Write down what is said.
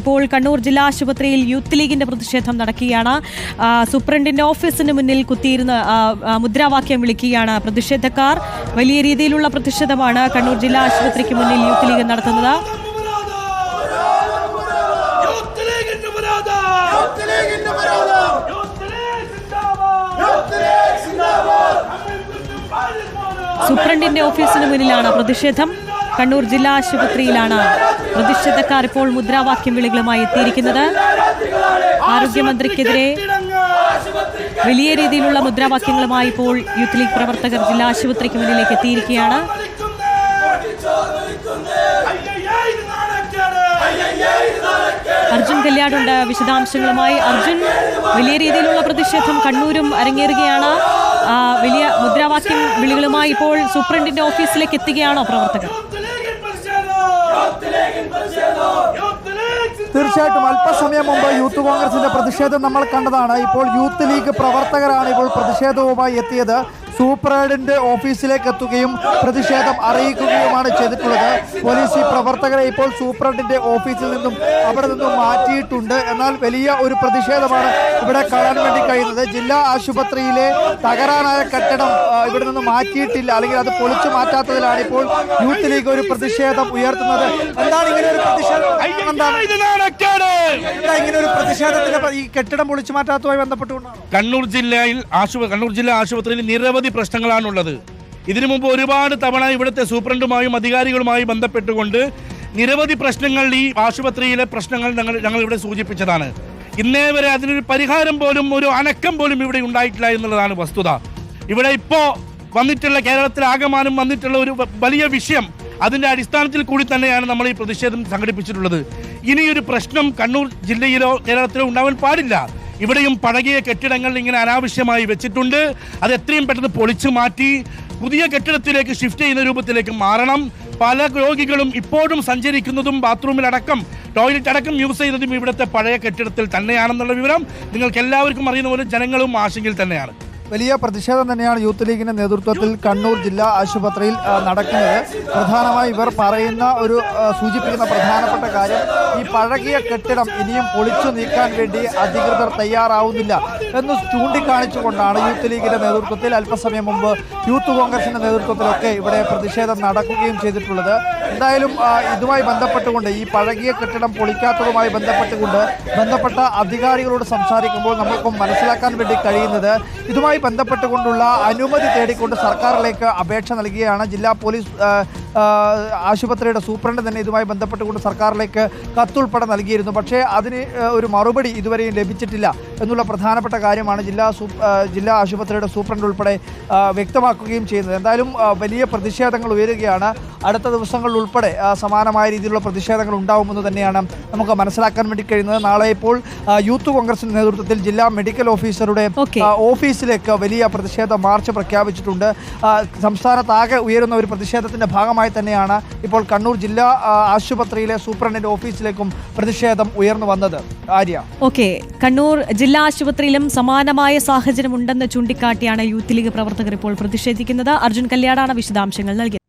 ഇപ്പോൾ കണ്ണൂർ ജില്ലാ ആശുപത്രിയിൽ യൂത്ത് ലീഗിന്റെ പ്രതിഷേധം നടക്കുകയാണ്. സൂപ്രണ്ടിന്റെ ഓഫീസിന് മുന്നിൽ കുത്തിയിരുന്ന് മുദ്രാവാക്യം വിളിക്കുകയാണ് പ്രതിഷേധക്കാർ. വലിയ രീതിയിലുള്ള പ്രതിഷേധമാണ് കണ്ണൂർ ജില്ലാ ആശുപത്രിക്ക് മുന്നിൽ യൂത്ത് ലീഗ് നടത്തുന്നത്. യൂത്ത് ലീഗിന്റെ മുരാദ യൂത്ത് ലീഗിന്റെ വിരോധം. യൂത്ത് ലീഗ് സിന്ദാബാദ്. യൂത്ത് ലീഗ് സിന്ദാബാദ്. സൂപ്രണ്ടിന്റെ ഓഫീസിന് മുന്നിലാണ് പ്രതിഷേധം. കണ്ണൂർ ജില്ലാ ആശുപത്രിയിലാണ് പ്രതിഷേധക്കാർ ഇപ്പോൾ മുദ്രാവാക്യം വിളികളുമായി എത്തിയിരിക്കുന്നത്. ആരോഗ്യമന്ത്രിക്കെതിരെ വലിയ രീതിയിലുള്ള മുദ്രാവാക്യങ്ങളുമായി ഇപ്പോൾ യൂത്ത് ലീഗ് പ്രവർത്തകർ ജില്ലാ ആശുപത്രിക്ക് മുന്നിലേക്ക് എത്തിയിരിക്കുകയാണ്. അർജുൻ കല്യാടുണ്ട് വിശദാംശങ്ങളുമായി. അർജുൻ വലിയ രീതിയിലുള്ള പ്രതിഷേധം കണ്ണൂരും അരങ്ങേറുകയാണ്. വലിയ മുദ്രാവാക്യം വിളികളുമായി ഇപ്പോൾ സൂപ്രണ്ടിന്റെ ഓഫീസിലേക്ക് എത്തുകയാണോ പ്രവർത്തകർ യൂത്ത് ലീഗിൻ പ്രതിഷേധം. യൂത്ത് ലീഗ് സിന്ദാബാദ്. തീർച്ചയായിട്ടും അല്പസമയം മുമ്പ് യൂത്ത് കോൺഗ്രസിന്റെ പ്രതിഷേധം നമ്മൾ കണ്ടതാണ്. ഇപ്പോൾ യൂത്ത് ലീഗ് പ്രവർത്തകരാണ് ഇപ്പോൾ പ്രതിഷേധവുമായി എത്തിയത്. സൂപ്രണ്ടിന്റെ ഓഫീസിലേക്ക് എത്തുകയും പ്രതിഷേധം അറിയിക്കുകയുമാണ് ചെയ്തിട്ടുള്ളത്. പോലീസ് ഈ പ്രവർത്തകരെ ഇപ്പോൾ സൂപ്രണ്ടിന്റെ ഓഫീസിൽ നിന്നും അവിടെ നിന്നും മാറ്റിയിട്ടുണ്ട്. എന്നാൽ വലിയ ഒരു പ്രതിഷേധമാണ് ഇവിടെ കാണാൻ വേണ്ടി കഴിയുന്നത്. ജില്ലാ ആശുപത്രിയിലെ തകരാനായ കെട്ടിടം ഇവിടെ നിന്ന് മാറ്റിയിട്ടില്ല. അല്ലെങ്കിൽ അത് പൊളിച്ചു മാറ്റാത്തതിലാണ് ഇപ്പോൾ യൂത്ത് ലീഗ് ഒരു പ്രതിഷേധം ഉയർത്തുന്നത്. എന്താണ് ഇങ്ങനെ ഒരു പ്രതിഷേധം? എന്താണ്? ഇങ്ങനെ ഒരു പ്രതിഷേധത്തിന്റെ ഈ കെട്ടിടം പൊളിച്ചു മാറ്റാത്തതുമായി ബന്ധപ്പെട്ടുകൊണ്ടാണ്? കണ്ണൂർ ജില്ലയിൽ കണ്ണൂർ ജില്ലാ ആശുപത്രിയിൽ നിരവധി പ്രശ്നങ്ങളാണുള്ളത്. ഇതിനു മുമ്പ് ഒരുപാട് തവണ ഇവിടുത്തെ സൂപ്രണ്ടുമായും അധികാരികളുമായി ബന്ധപ്പെട്ടുകൊണ്ട് നിരവധി പ്രശ്നങ്ങൾ ഈ ആശുപത്രിയിലെ പ്രശ്നങ്ങൾ ഞങ്ങൾ ഞങ്ങൾ ഇവിടെ സൂചിപ്പിച്ചതാണ്. ഇന്നേ വരെ അതിനൊരു പരിഹാരം പോലും ഒരു അനക്കം പോലും ഇവിടെ ഉണ്ടായിട്ടില്ല എന്നുള്ളതാണ് വസ്തുത. ഇവിടെ ഇപ്പോ വന്നിട്ടുള്ള കേരളത്തിൽ ആകമാനം വന്നിട്ടുള്ള ഒരു വലിയ വിഷയം അതിന്റെ അടിസ്ഥാനത്തിൽ കൂടി തന്നെയാണ് നമ്മൾ ഈ പ്രതിഷേധം സംഘടിപ്പിച്ചിട്ടുള്ളത്. ഇനിയൊരു പ്രശ്നം കണ്ണൂർ ജില്ലയിലോ കേരളത്തിലോ ഉണ്ടാവാൻ പാടില്ല. ഇവിടെയും പഴകിയ കെട്ടിടങ്ങൾ ഇങ്ങനെ അനാവശ്യമായി വെച്ചിട്ടുണ്ട്. അത് എത്രയും പെട്ടെന്ന് പൊളിച്ചു മാറ്റി പുതിയ കെട്ടിടത്തിലേക്ക് ഷിഫ്റ്റ് ചെയ്യുന്ന രൂപത്തിലേക്ക് മാറണം. പല രോഗികളും ഇപ്പോഴും സഞ്ചരിക്കുന്നതും ബാത്റൂമിലടക്കം ടോയ്ലറ്റ് അടക്കം യൂസ് ചെയ്യുന്നതും ഇവിടുത്തെ പഴയ കെട്ടിടത്തിൽ തന്നെയാണെന്നുള്ള വിവരം നിങ്ങൾക്ക് എല്ലാവർക്കും അറിയുന്ന പോലെ ജനങ്ങളും ആശങ്കയിൽ തന്നെയാണ്. വലിയ പ്രതിഷേധം തന്നെയാണ് യൂത്ത് ലീഗിന്റെ നേതൃത്വത്തിൽ കണ്ണൂർ ജില്ലാ ആശുപത്രിയിൽ നടക്കുന്നത്. പ്രധാനമായി ഇവർ പറയുന്ന ഒരു സൂചിപ്പിക്കുന്ന പ്രധാനപ്പെട്ട കാര്യം ഈ പഴകിയ കെട്ടിടം ഇനിയും പൊളിച്ചു നീക്കാൻ വേണ്ടി അധികൃതർ തയ്യാറാവുന്നില്ല എന്ന് ചൂണ്ടിക്കാണിച്ചുകൊണ്ടാണ് യൂത്ത് ലീഗിന്റെ നേതൃത്വത്തിൽ അല്പസമയം മുമ്പ് യൂത്ത് കോൺഗ്രസിന്റെ നേതൃത്വത്തിലൊക്കെ ഇവിടെ പ്രതിഷേധം നടക്കുകയും ചെയ്തിട്ടുള്ളത്. എന്തായാലും ഇതുമായി ബന്ധപ്പെട്ടുകൊണ്ട് ഈ പഴകിയ കെട്ടിടം പൊളിക്കാത്തതുമായി ബന്ധപ്പെട്ടുകൊണ്ട് ബന്ധപ്പെട്ട അധികാരികളോട് സംസാരിക്കുമ്പോൾ നമുക്കും മനസ്സിലാക്കാൻ വേണ്ടി കഴിയുന്നത് ഇതുമായി ബന്ധപ്പെട്ടുകൊണ്ടുള്ള അനുമതി തേടിക്കൊണ്ട് സർക്കാരിലേക്ക് അപേക്ഷ നൽകുകയാണ് ജില്ലാ പോലീസ് ആശുപത്രിയുടെ സൂപ്രണ്ട് തന്നെ ഇതുമായി ബന്ധപ്പെട്ടുകൊണ്ട് സർക്കാരിലേക്ക് കത്തുൾപ്പെടെ നൽകിയിരുന്നു. പക്ഷേ അതിന് ഒരു മറുപടി ഇതുവരെയും ലഭിച്ചിട്ടില്ല എന്നുള്ള പ്രധാനപ്പെട്ട കാര്യമാണ് ജില്ലാ സൂ ജില്ലാ ആശുപത്രിയുടെ സൂപ്രണ്ട് ഉൾപ്പെടെ വ്യക്തമാക്കുകയും ചെയ്യുന്നത്. എന്തായാലും വലിയ പ്രതിഷേധങ്ങൾ ഉയരുകയാണ്. അടുത്ത ദിവസങ്ങളിൽ ഉൾപ്പെടെ സമാനമായ രീതിയിലുള്ള പ്രതിഷേധങ്ങൾ ഉണ്ടാവുമെന്ന് തന്നെയാണ് നമുക്ക് മനസ്സിലാക്കാൻ വേണ്ടി കഴിയുന്നത്. നാളെ ഇപ്പോൾ യൂത്ത് കോൺഗ്രസിന്റെ നേതൃത്വത്തിൽ ജില്ലാ മെഡിക്കൽ ഓഫീസറുടെ ഓഫീസിലേക്ക് വലിയ പ്രതിഷേധ മാർച്ച് പ്രഖ്യാപിച്ചിട്ടുണ്ട്. സംസ്ഥാനത്താകെ ഉയരുന്ന ഒരു പ്രതിഷേധത്തിന്റെ ഭാഗമായി തന്നെയാണ് ഇപ്പോൾ കണ്ണൂർ ജില്ലാ ആശുപത്രിയിലെ സൂപ്രണ്ടിന്റെ ഓഫീസിലേക്കും പ്രതിഷേധം ഉയർന്നു വന്നത്. ആര്യ? ഓക്കെ. കണ്ണൂർ ജില്ലാ ആശുപത്രിയിലും സമാനമായ സാഹചര്യം ഉണ്ടെന്ന് ചൂണ്ടിക്കാട്ടിയാണ് യൂത്ത് ലീഗ് പ്രവർത്തകർ ഇപ്പോൾ പ്രതിഷേധിക്കുന്നത്. അർജുൻ കല്യാടാണ് വിശദാംശങ്ങൾ നൽകിയത്